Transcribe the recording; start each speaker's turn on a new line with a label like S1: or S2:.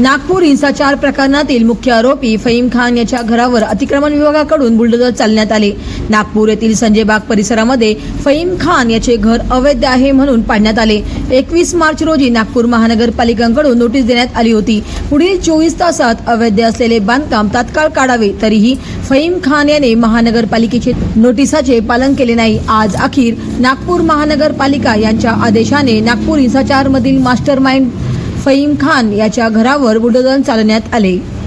S1: नागपूर हिंसाचार प्रकरणातील मुख्य आरोपी फईम खान याच्या घरावर अतिक्रमण विभागाकडून बुलडोजर चालण्यात आले. नागपूर येथील संजय बाग परिसरामध्ये फईम खान याचे घर अवैध आहे म्हणून पाडण्यात आले. एकवीस मार्च रोजी नागपूर महानगरपालिकांकडून नोटीस देण्यात आली होती. पुढील चोवीस तासात अवैध असलेले बांधकाम तात्काळ काढावे तरीही फईम खान याने महानगरपालिकेचे नोटिसाचे पालन केले नाही. आज अखेर नागपूर महानगरपालिका यांच्या आदेशाने नागपूर हिंसाचार मधील मास्टर माइंड फईम खान याच्या घरावर बुलडोजर चालवण्यात आले.